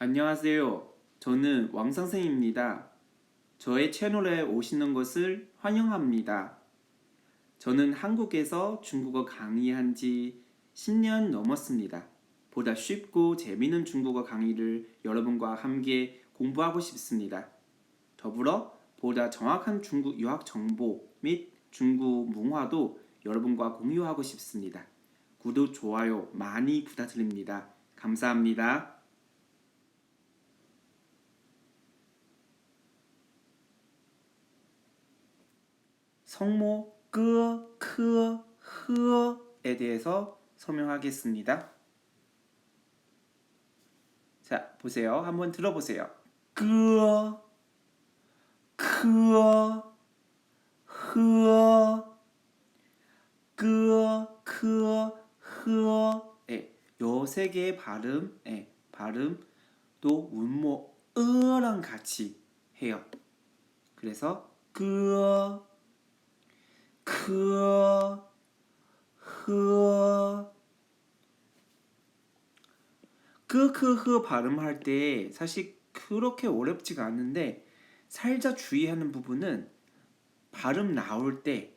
안녕하세요. 저는 왕선생입니다. 저의 채널에 오시는 것을 환영합니다. 저는 한국에서 중국어 강의한 지 10년 넘었습니다. 보다 쉽고 재미있는 중국어 강의를 여러분과 함께 공부하고 싶습니다. 더불어 보다 정확한 중국 유학 정보 및 중국 문화도 여러분과 공유하고 싶습니다. 구독, 좋아요 많이 부탁드립니다. 감사합니다. 성모 끄, 크, 흐에 대해서 설명하겠습니다. 자, 보세요. 한번 들어보세요. 끄, 크, 흐, 끄, 크, 흐. 예, 요세 개의 발음, 예, 발음 또 운모 으랑 같이 해요. 그래서 끄, 크, 흐, 그, 크, 흐 발음할 때 사실 그렇게 어렵지가 않는데 살짝 주의하는 부분은 발음 나올 때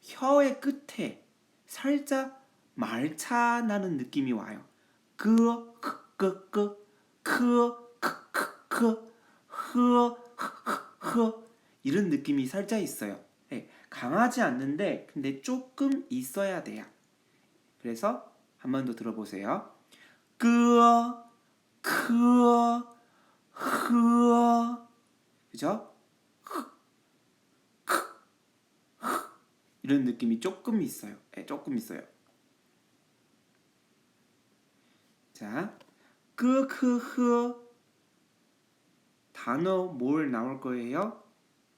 혀의 끝에 살짝 말차 나는 느낌이 와요. 그, 크, 크, 크, 흐, 흐, 흐 이런 느낌이 살짝 있어요. 네, 강하지 않는데 근데 조금 있어야 돼요. 그래서 한 번 더 들어보세요. 끄, 크, 흐, 그죠? 이런 느낌이 조금 있어요. 네, 조금 있어요. 자, 끄, 크, 흐 단어 뭘 나올 거예요?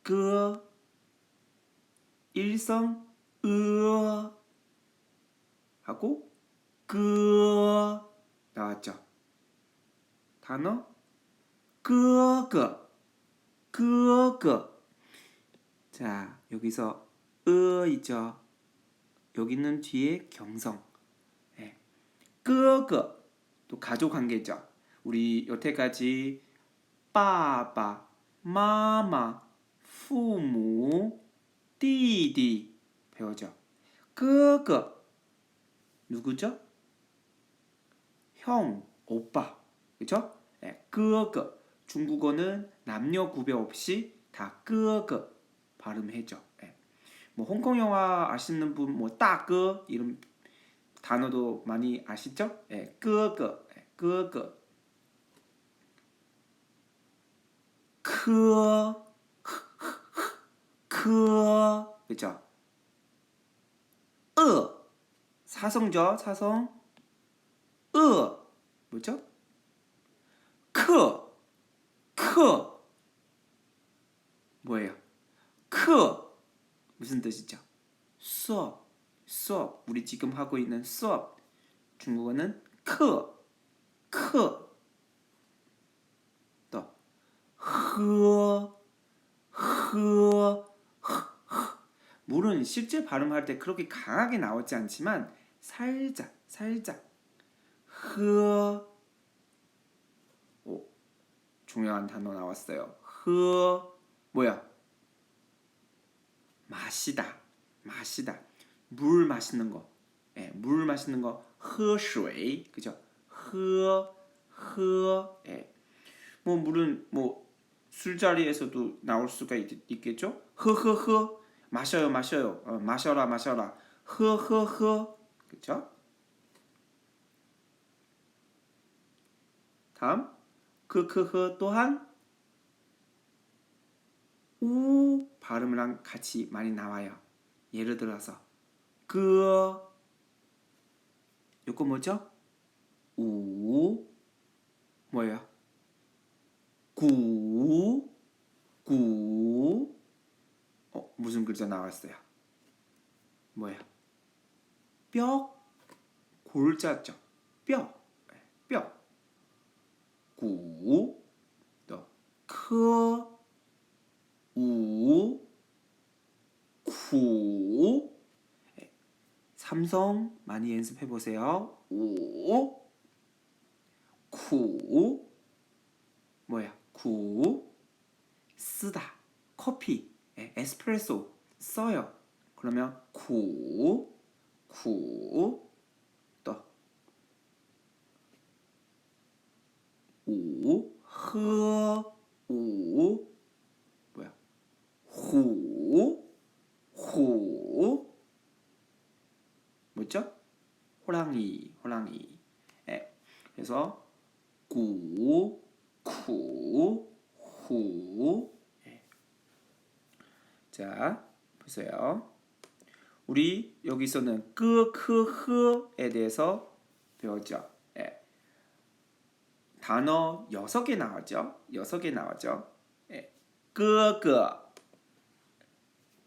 그 일성 으 하고 그 나왔죠. 단어 그그 그그 자 여기서 으 있죠. 여기는 뒤에 경성 예. 그그 또 가족 관계죠. 우리 여태까지 빠빠 마마 父母 디디 배우죠. 끄끄 누구죠? 형, 오빠. 그죠? 네, 예, 끄끄 중국어는 남녀 구별 없이 다 끄끄 발음해죠. 네. 예. 뭐 홍콩 영화 아시는 분뭐 따끄 이런 단어도 많이 아시죠? 예, 끄끄 끄끄 예, 크 크 그죠? 으. 사성죠 사성? 으. 뭐죠? 크. 크. 뭐예요? 크. 무슨 뜻이죠? 수업. 수업. 우리 지금 하고 있는 수업. 중국어는 크. 크. 또. 흐, 흐, 물은 실제 발음할 때 그렇게 강하게 나오지 않지만 살짝 살짝 흐 오, 중요한 단어 나왔어요. 흐 뭐야? 마시다 마시다 물 마시는 거. 예, 물 마시는 거 흐水 그죠? 흐흐 예. 뭐 물은 뭐 술자리에서도 나올 수가 있, 겠죠 흐흐흐 마셔요 마셔요 어, 마셔라 마셔라 흐흐흐 그쵸? 다음 크크흐 또한 우 발음이랑 같이 많이 나와요. 예를 들어서 그 요거 뭐죠? 우 뭐예요? 구, 구, 어, 무슨 글자 나왔어요? 뭐야? 뼈, 골자죠. 뼈, 네, 뼈. 구, 또, 크, 우, 쿠. 네, 삼성 많이 연습해 보세요. 우, 쿠, 구 쓰다 커피 예, 에스프레소 써요. 그러면 구, 구, 또 우, 허, 우, 뭐야? 후, 후, 뭐죠? 호랑이, 호랑이. 예, 그래서 구, 구, 후. 예. 자, 보세요. 우리 여기서는 끄, 크, 흐에 대해서 배웠죠. 예. 단어 여섯 개 나왔죠. 여섯 개 나왔죠. 예. 끄, 끄,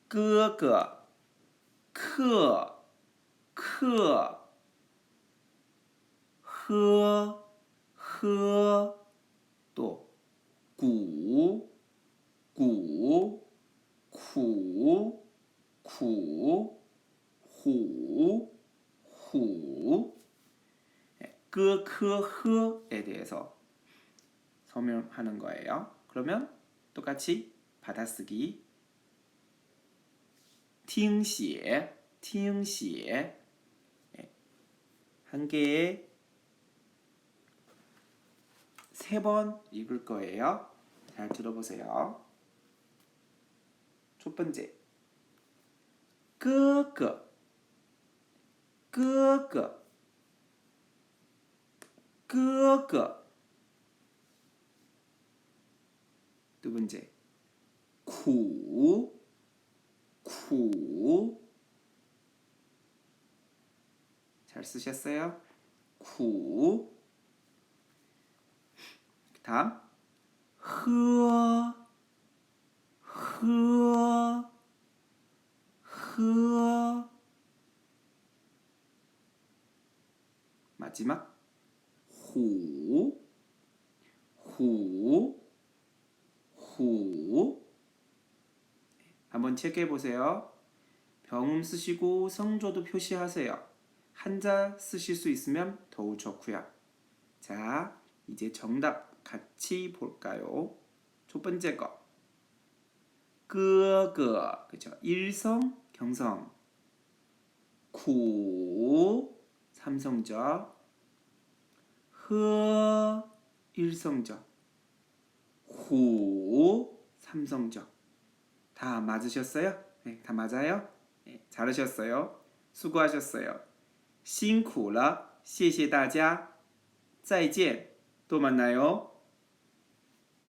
끄, 끄, 크, 크, 흐, 흐, 또 구, 구, 구, 구, 후, 후. 예, 끄, 크, 흐에 대해서 설명하는 거예요. 그러면 똑같이 받아쓰기. 听写,听写. 예, 한 개에 세 번 읽을 거예요. 잘 들어보세요. 첫 번째, 哥哥,哥哥, 哥哥。두 번째, 구, 구. 잘 쓰셨어요? 구. 다음, 흐어, 흐어, 흐어. 마지막, 후, 후, 후. 한번 체크해 보세요. 병음 쓰시고 성조도 표시하세요. 한자 쓰실 수 있으면 더욱 좋고요. 자, 이제 정답 같이 볼까요? 첫 번째 거. 그, 끄거 그죠? 일성 경성 구 삼성적 喝, 일성적. 虎, 삼성적. 다 맞으셨어요? 네, 다 맞아요? 네, 잘하셨어요. 수고하셨어요. 辛苦了,谢谢大家.再见. 또 만나요.